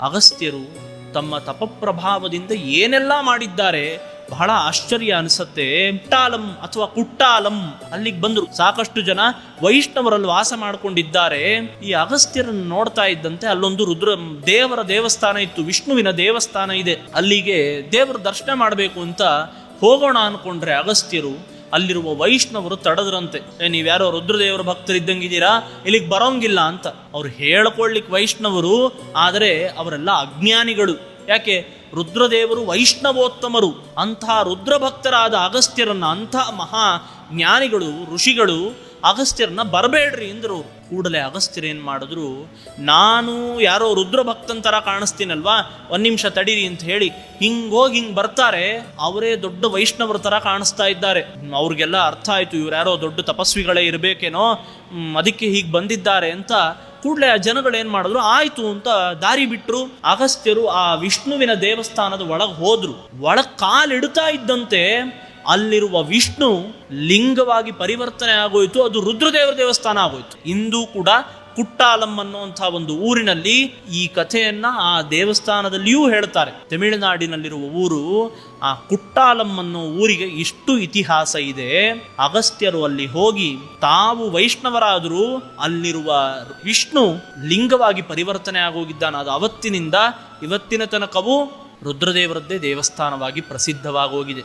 ಅಗಸ್ತ್ಯರು ತಮ್ಮ ತಪಪ್ರಭಾವದಿಂದ ಏನೆಲ್ಲ ಮಾಡಿದ್ದಾರೆ, ಬಹಳ ಆಶ್ಚರ್ಯ ಅನಿಸುತ್ತೆ. ಕುಟ್ಟಾಲಂ ಅಥವಾ ಕುಟ್ಟಾಲಂ ಅಲ್ಲಿಗೆ ಬಂದರು. ಸಾಕಷ್ಟು ಜನ ವೈಷ್ಣವರಲ್ಲಿ ವಾಸ ಮಾಡಿಕೊಂಡಿದ್ದಾರೆ. ಈ ಅಗಸ್ತ್ಯರನ್ನು ನೋಡ್ತಾ ಇದ್ದಂತೆ ಅಲ್ಲೊಂದು ರುದ್ರ, ದೇವರ ದೇವಸ್ಥಾನ ಇತ್ತು. ವಿಷ್ಣುವಿನ ದೇವಸ್ಥಾನ ಇದೆ. ಅಲ್ಲಿಗೆ ದೇವರ ದರ್ಶನ ಮಾಡಬೇಕು ಅಂತ ಹೋಗೋಣ ಅನ್ಕೊಂಡ್ರೆ ಅಗಸ್ತ್ಯರು ಅಲ್ಲಿರುವ ವೈಷ್ಣವರು ತಡದ್ರಂತೆ, ಏ, ನೀವ್ಯಾರೋ ರುದ್ರದೇವರ ಭಕ್ತರಿದ್ದಂಗಿದ್ದೀರಾ ಇಲ್ಲಿಗೆ ಬರೋಂಗಿಲ್ಲ ಅಂತ ಅವ್ರು ಹೇಳ್ಕೊಳ್ಲಿಕ್ಕೆ ವೈಷ್ಣವರು, ಆದರೆ ಅವರೆಲ್ಲ ಅಜ್ಞಾನಿಗಳು. ಯಾಕೆ? ರುದ್ರದೇವರು ವೈಷ್ಣವೋತ್ತಮರು. ಅಂತಹ ರುದ್ರಭಕ್ತರಾದ ಅಗಸ್ತ್ಯರನ್ನ ಅಂಥ ಮಹಾ ಜ್ಞಾನಿಗಳು, ಋಷಿಗಳು ಅಗಸ್ತ್ಯರನ್ನ ಬರಬೇಡ್ರಿ ಅಂದರು. ಕೂಡಲೇ ಅಗಸ್ತ್ಯರು ಮಾಡಿದ್ರು? ನಾನು ಯಾರೋ ರುದ್ರ ಥರ ಕಾಣಿಸ್ತೀನಲ್ವಾ? ಒಂದು ನಿಮಿಷ ತಡೀರಿ ಅಂತ ಹೇಳಿ ಹಿಂಗೋಗಿ ಹಿಂಗೆ ಬರ್ತಾರೆ. ಅವರೇ ದೊಡ್ಡ ವೈಷ್ಣವರ ಥರ ಕಾಣಿಸ್ತಾ ಇದ್ದಾರೆ. ಅವ್ರಿಗೆಲ್ಲ ಅರ್ಥ ಆಯಿತು, ಇವ್ರು ಯಾರೋ ದೊಡ್ಡ ತಪಸ್ವಿಗಳೇ ಇರಬೇಕೇನೋ? ಅದಕ್ಕೆ ಹೀಗೆ ಬಂದಿದ್ದಾರೆ ಅಂತ ಕೂಡಲೇ ಆ ಜನಗಳು ಏನು ಮಾಡಿದ್ರು? ಆಯಿತು ಅಂತ ದಾರಿ ಬಿಟ್ಟರು ಅಗಸ್ತ್ಯರು ಆ ವಿಷ್ಣುವಿನ ದೇವಸ್ಥಾನದ ಒಳಗೆ ಹೋದರು. ಒಳಗೆ ಕಾಲಿಡ್ತಾ ಇದ್ದಂತೆ ಅಲ್ಲಿರುವ ವಿಷ್ಣು ಲಿಂಗವಾಗಿ ಪರಿವರ್ತನೆ ಆಗೋಯಿತು, ಅದು ರುದ್ರದೇವರ ದೇವಸ್ಥಾನ ಆಗೋಯಿತು. ಇಂದು ಕೂಡ ಕುಟ್ಟಾಲಂ ಅನ್ನುವಂಥ ಒಂದು ಊರಿನಲ್ಲಿ ಈ ಕಥೆಯನ್ನ ಆ ದೇವಸ್ಥಾನದಲ್ಲಿಯೂ ಹೇಳ್ತಾರೆ. ತಮಿಳುನಾಡಿನಲ್ಲಿರುವ ಊರು, ಆ ಕುಟ್ಟಾಲಂ ಅನ್ನೋ ಊರಿಗೆ ಇಷ್ಟು ಇತಿಹಾಸ ಇದೆ. ಅಗಸ್ತ್ಯರು ಅಲ್ಲಿ ಹೋಗಿ ತಾವು ವೈಷ್ಣವರಾದರೂ ಅಲ್ಲಿರುವ ವಿಷ್ಣು ಲಿಂಗವಾಗಿ ಪರಿವರ್ತನೆ ಆಗೋಗಿದ್ದಾನೆ. ಅದು ಅವತ್ತಿನಿಂದ ಇವತ್ತಿನ ತನಕವೂ ರುದ್ರದೇವರದ್ದೇ ದೇವಸ್ಥಾನವಾಗಿ ಪ್ರಸಿದ್ಧವಾಗೋಗಿದೆ.